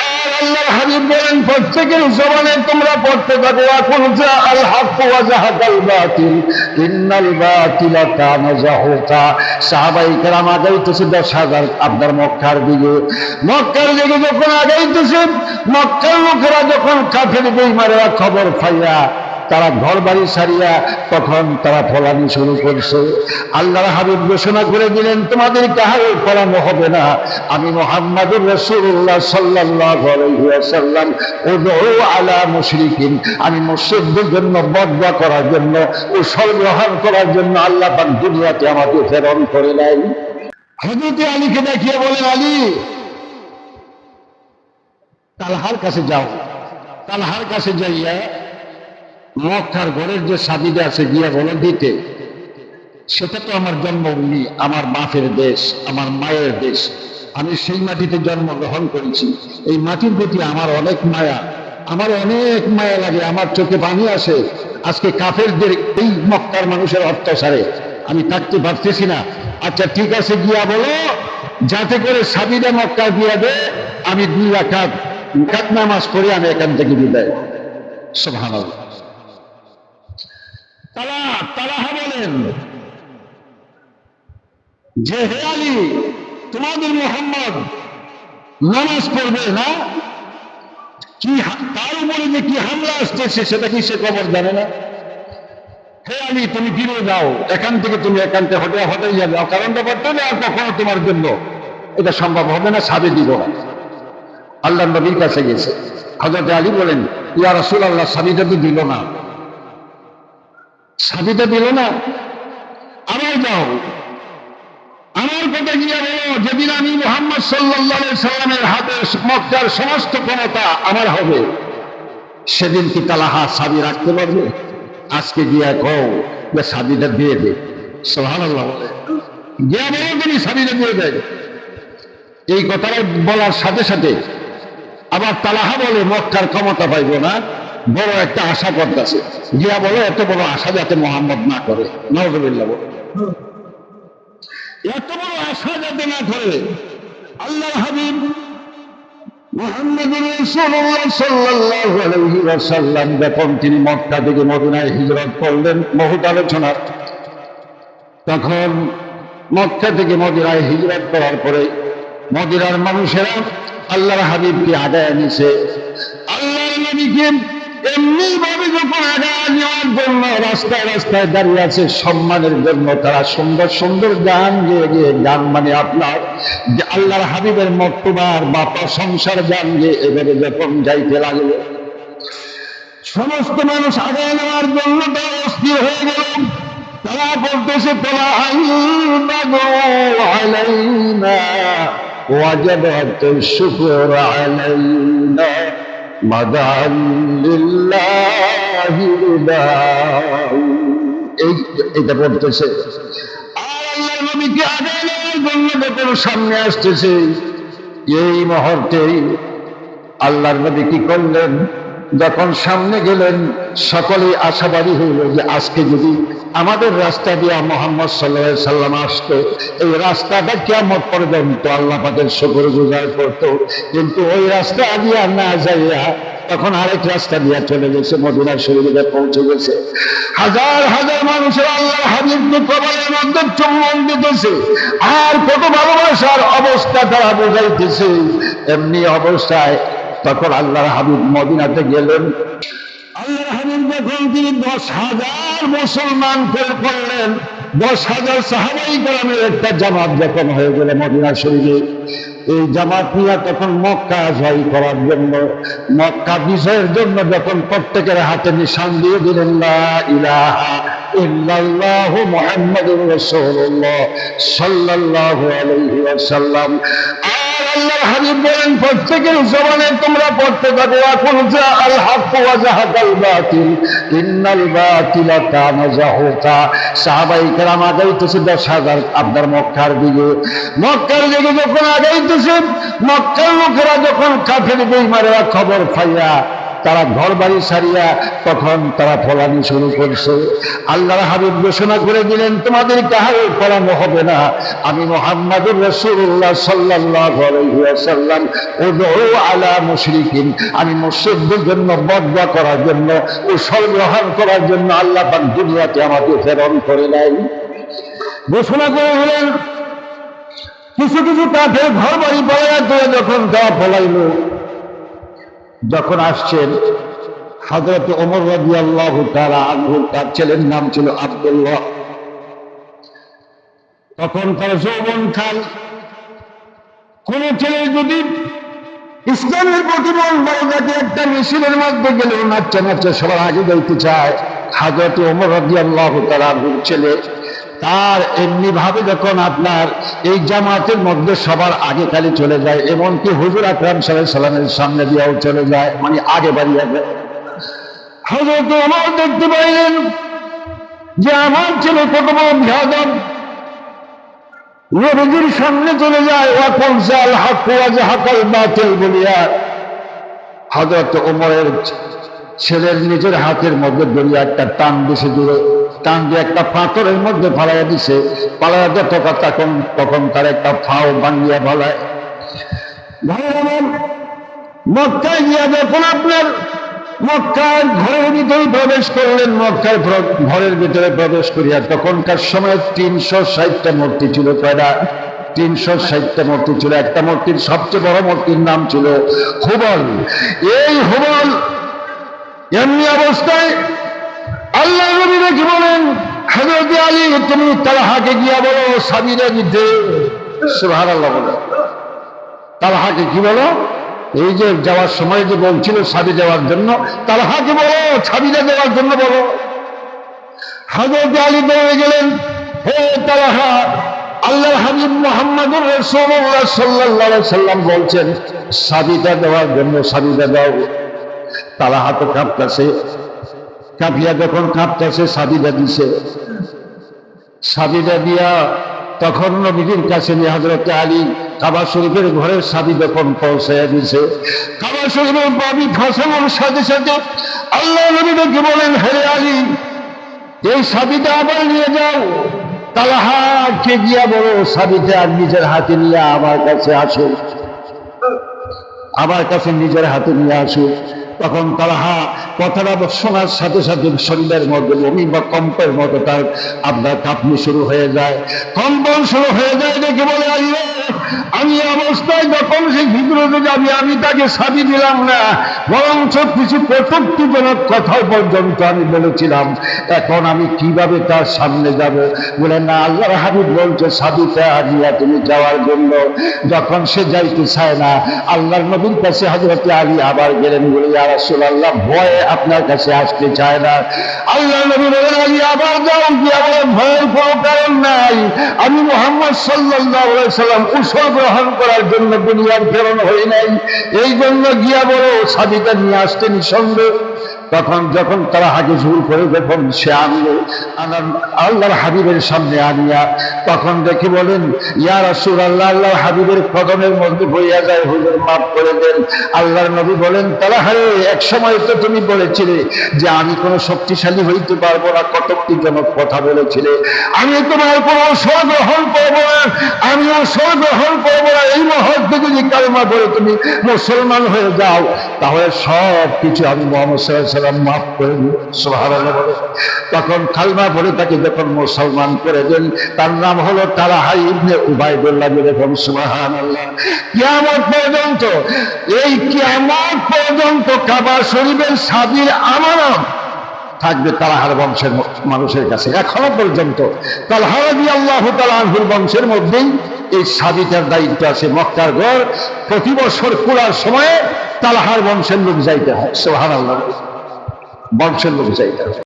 আর আল্লাহর হাবিব বলেন, প্রত্যেকের জবানে তোমরা পড়তে থাকো, এখন যা আল হাক ওয়া জাহাকাল বাতিল, ইন্নাল বাতিলা কানা জাহুকা সাহাবাই কেরাম আগাইতেছে দশ হাজার আপনার মক্কার দিকে। মক্কার দিকে যখন আগাইতেছে মক্কার লোকেরা যখন কাফের বেইমারেরা খবর পাইয়া তারা ঘর বাড়ি সারিয়া তখন তারা ফলানি শুরু করছে। আল্লাহ হাবিব ঘোষণা করে দিলেন, তোমাদের কাহারও ফলানো হবে না। আমি মোহাম্মদুর রসুল্লাহ সাল্লাহ সাল্লাম ও আলা মুশরিকিন। আমি মুর্শিদদের জন্য বদয়া করার জন্য ও গ্রহণ করার জন্য আল্লাহ পাক দুনিয়াতে আমাকে প্রেরণ করে নাই। হজরতে আলীকে দেখিয়ে বলেন, আলী, তালহার কাছে যাও। তালহার কাছে যাইয়া মক্কার ঘরের যে সাদিদে আছে গিয়া বলে দিতে। সেটা তো আমার জন্মভূমি আমার বাপের দেশ, আমার মায়ের দেশ। আমি সেই মাটিতে জন্মগ্রহণ করেছি। এই মাটির প্রতি আমার অনেক মায়া। আমার অনেক মায়া লাগে, আমার চোখে পানি আসে। আজকে কাফেরদের এই মক্কার মানুষের অত্যাচারে আমি থাকতে পারতেছি না। আচ্ছা ঠিক আছে, গিয়া বলো। যাতে করে সাবিদা মক্কা গিয়া দে আমি দুই রাখাত নামাজ পড়ে আমি এখান থেকে বিদায় সুবহানাল্লাহ। যে হে আলী, তোমাদের মোহাম্মদ নামাজ পড়বে না? কি তার উপরে যে কি হামলা আসতেছে, সেটা কি সে খবর জানে না? হে আলী, তুমি ফিরে যাও। এখান থেকে তুমি একান্তে হটে হটে যাবে। কারণ ব্যাপারটা আর কখনো তোমার জন্য এটা সম্ভব হবে না সাবে দিব না। আল্লাহ নবীর কাছে গেছে। হজরত আলী বলেন, ইয়া রাসূল আল্লাহ তো দিল না। সাবিটা দিল না, আবার যাও। আমার কথা গিয়া বলো যেদিন আমি মোহাম্মদ সাল্লাহ সাল্লামের হাতে মক্কার সমস্ত ক্ষমতা আমার হবে, সেদিন কি তালাহা সাবি রাখতে পারবে? আজকে গিয়া কও যে সাবিটা দিয়ে দে। সোহান বলে। গিয়া বলো তিনি সাবিটা দিয়ে দেয় এই কথাটা বলার সাথে সাথে আবার তালাহা বলে, মক্কার ক্ষমতা পাইব না। বড় একটা আশা করতেছে। গিয়া বলো, এত বড় আশা যাতে মোহাম্মদ না করে। নজরুল্লাহ এত বড় আশা যাতে না করে আল্লাহ হাবিব যখন তিনি মক্কা থেকে মদিনায় হিজরত করলেন বহুত আলোচনা, তখন মক্কা থেকে মদিনায় হিজরত করার পরে মদিনার মানুষেরা আল্লাহর হাবিবকে আগায় নিছে। আল্লাহর নবীকে এমনি ভাবে যখন আগা নেওয়ার জন্য রাস্তায় রাস্তায় দাঁড়িয়ে আছে, সম্মানের জন্য তারা সুন্দর সুন্দর গান গিয়ে গিয়ে, গান মানে আপনার আল্লাহর হাবিবের মক্তবার বা প্রশংসার গান গিয়ে এবারে যখন যাইতে লাগল। সমস্ত মানুষ আগা নেওয়ার জন্য তারা অস্থির হয়ে গেল। তারা বলতেছে, তোলা আলাইনা ওয়াজাবাত শুকুর আলাইনা মাদান এটা পড়তেছে। সামনে আসতেছে। এই মুহূর্তে আল্লাহর নবী কি করলেন? যখন সামনে গেলেন, সকলেই আশাবাদী হইল যে আজকে যদি আমাদের রাস্তা দিয়া মোহাম্মদ সাল্লাহ সাল্লাম আসতো, এই রাস্তাটা কেমন পর্যন্ত আল্লাহ পাকের শকর গুজার করতো। কিন্তু ওই রাস্তা দিয়া না যাইয়া তখন আরেক রাস্তা দিয়া চলে গেছে, মদিনার শরীরে পৌঁছে গেছে। হাজার হাজার মানুষের আল্লাহ হাবিবকে কবরের মধ্যে চুম্বন দিতেছে। আর কত ভালোবাসার অবস্থা তারা বোঝাইতেছে, এমনি অবস্থায় তখন আল্লাহর হাবিব মদিনাতে গেলেন। আল্লাহর হাবিব যখন তিনি দশ হাজার মুসলমান করে করলেন দশ হাজার সাহাবাই গ্রামের একটা জামাত যখন হয়ে গেল মদিনা শরীরে এই জামাত নিয়ে তখন মক্কা জয় করার জন্য, মক্কা বিজয়ের জন্য যখন প্রত্যেকের হাতে নিশান দিয়ে দিলেন ইলাহা ইল্লাল্লাহু মুহাম্মাদুর রাসূলুল্লাহ সাল্লাল্লাহু আলাইহি ওয়াসাল্লাম। আর আল্লাহর হাবিব বলেন, প্রত্যেকের জবানে তোমরা পড়তে থাকো, এখন যা আল হক জাহাকাল বাতিল, ইন্নাল বাতিলা কানা জাহুকা। সাহাবাই কেরাম আগাইতেছে দশ হাজার আপনার মক্কার দিকে। মক্কার দিকে যখন আগাইতেছে, মক্কার লোকেরা যখন কাফের বেইমারেরা খবর পাইয়া তারা ঘর বাড়ি সারিয়া তখন তারা ফলানি শুরু করছে। আল্লাহ হাবিব ঘোষণা করে দিলেন, তোমাদের কাহারও ফলানো হবে না। আমি মোহাম্মদুর রসুল্লাহ সাল্লাহ আলাইসাল্লাম ও আলা মুশরিকিন। আমি মুসলিমদের জন্য বদয়া করার জন্য উসল গ্রহণ করার জন্য আল্লাহ পাক দুনিয়াতে আমাকে প্রেরণ করে নাই ঘোষণা করে হলেন কিছু কিছু কাঠের ঘর বাড়ি করে যখন তারা ফলাইল যখন আসছেন হজরত ওমর রবি আল্লাহ তারা আনহু, তার ছেলের নাম ছিল আব্দুল্লাহ। তখন তার যৌবন খান কোন ছেলে যদি ইসলামের প্রতি মন বড় একটা মিছিলের মধ্যে গেলেও নাচতে নাচতে সবার আগে যাইতে চায়। হাজরত ওমর রবি আল্লাহ তারা আনহুর ছেলে তার এমনি ভাবে যখন আপনার এই জামাতের মধ্যে সবার আগে খালি চলে যায়, এমনকি হুজুর আকরাম সাহেব সালামের সামনে দিয়েও চলে যায় মানে আগে বাড়িয়ে যায় হজরত আমার দেখতে পাইলেন যে আমার ছেলে কত বড় নবীজির সামনে চলে যায় ছেলের নিজের হাতের মধ্যে দড়িয়া একটা টান দিছে দূরে টান দিয়ে একটা পাথরের মধ্যে ফালাইয়া দিছে। পালাইয়া যত তখন তখন তার একটা ফাও বাঙ্গিয়া ফালায়। গিয়া যখন আপনার প্রবেশ করলেন ঘরের ভিতরে প্রবেশ করিয়া, তখনকার সময় তিনশো ষাটটা মূর্তি ছিল কয়টা? তিনশো ষাটটা মূর্তি ছিল। একটা মূর্তির সবচেয়ে বড় মূর্তির নাম ছিল হুবল। এই হুবল এমনি অবস্থায় আল্লাহ নবী বলেন হজরত আলী, তুমি তালহাকে গিয়া বলো সাবিরা দিতে সুহার আল্লাহ বলো। তালহাকে কি বলো? এই যে যাওয়ার সময় যে বলছিল সাবি যাওয়ার জন্য, তালহাকে বলো সাবিরা দেওয়ার জন্য বলো। হজরত আলী দৌড়ে গেলেন, হে তালহা আল্লাহ হাবিব মোহাম্মদুর রসুল্লাহ সাল্লাহ সাল্লাম বলছেন সাবিটা দেওয়ার জন্য সাবিটা দাও তালাহা তো কাঁপতেছে। কাঁপিয়া যখন কাঁপতেছে সাবিদা দিছে। সাবিদা দিয়া তখন নবীজির কাছে হজরত আলী কাবা শরীফের ঘরের সাবি যখন পৌঁছাইয়া দিছে। কাবা শরীফের বাবি ফাঁসানোর সাথে সাথে আল্লাহ নবী দেখে বলেন হেরে আলী, এই সাবিটা আবার নিয়ে যাও। তালাহাকে গিয়া বলো সাবিটা নিজের হাতে নিয়ে আমার কাছে আসো। আমার কাছে নিজের হাতে নিয়ে আসো। তখন তারা কথাটা শোনার সাথে সাথে শরীরের মধ্যে বমি বা কম্পের মতো তার আপনার কাঁপনি শুরু হয়ে যায়। কম্পন শুরু হয়ে যায় দেখে বলে আইয়ে আমি অবস্থায় যখন সে ভিতরে যাবি, আমি তাকে সাবি দিলাম না, বরঞ্চ কিছু কটুক্তিজনক কথা পর্যন্ত আমি বলেছিলাম। এখন আমি কীভাবে তার সামনে যাব? বলে, না, আল্লাহর হাবিব বলছে সাবিটা হাজিয়া তুমি যাওয়ার জন্য। যখন সে যাইতে চায় না, আল্লাহর নবীর কাছে হাজরতে আলী আবার গেলেন, বলে রাসূলুল্লাহ, ভয়ে আপনার কাছে আসতে চায় না। আল্লাহ নবী বলেন, আলী, আবার যাও, গিয়ে বলে ভয়ের কোনো কারণ নাই। আমি মোহাম্মদ আলাইহি সাল্লাম উসল গ্রহণ করার জন্য দুনিয়ার প্রেরণ হই নাই। এই জন্য গিয়া বড় সাদিকা নিয়ে আসতে নিঃসন্দেহ তখন যখন তারা হাগে ঝুল করে যখন সে আনলো আনার আল্লাহর হাবিবের সামনে আনিয়া, তখন দেখি বলেন, ইয়া রাসূল আল্লাহ আল্লাহর হাবিবের কদমের মধ্যে বইয়া যায়, হুজুর মাফ করে দেন। আল্লাহর নবী বলেন, তারা হারে, এক সময় তো তুমি বলেছিলে যে আমি কোনো শক্তিশালী হইতে পারব না, কটক্তিজনক কথা বলেছিলে। আমি তোমার কোনো গ্রহণ করব না আমিও অসর গ্রহণ করব না, এই মুহূর্তে যদি কালমা করে তুমি মুসলমান হয়ে যাও, তাহলে সব কিছু আমি মোহাম্মদ সাল্লাম মাফ করে দিই সুবহানাল্লাহ বলে। তখন কালমা পড়ে তাকে যখন মুসলমান করে দেন, তার নাম হলো তালাহাই ইবনে উবাইদুল্লাহ যখন সুবহানাল্লাহ। কিয়ামত পর্যন্ত, এই কিয়ামত পর্যন্ত কাবা শরীফের সাবির আমানত থাকবে তালাহার বংশের মানুষের কাছে। এখনও পর্যন্ত তালহারাদি আল্লাহ তালাহুর বংশের মধ্যেই এই সাবিটার দায়িত্ব আছে মক্কার ঘর। প্রতি বছর খোলার সময়ে তালাহার বংশের লোক যাইতে হয় সোহান আল্লাহ বংশের লোক যাইতে হয়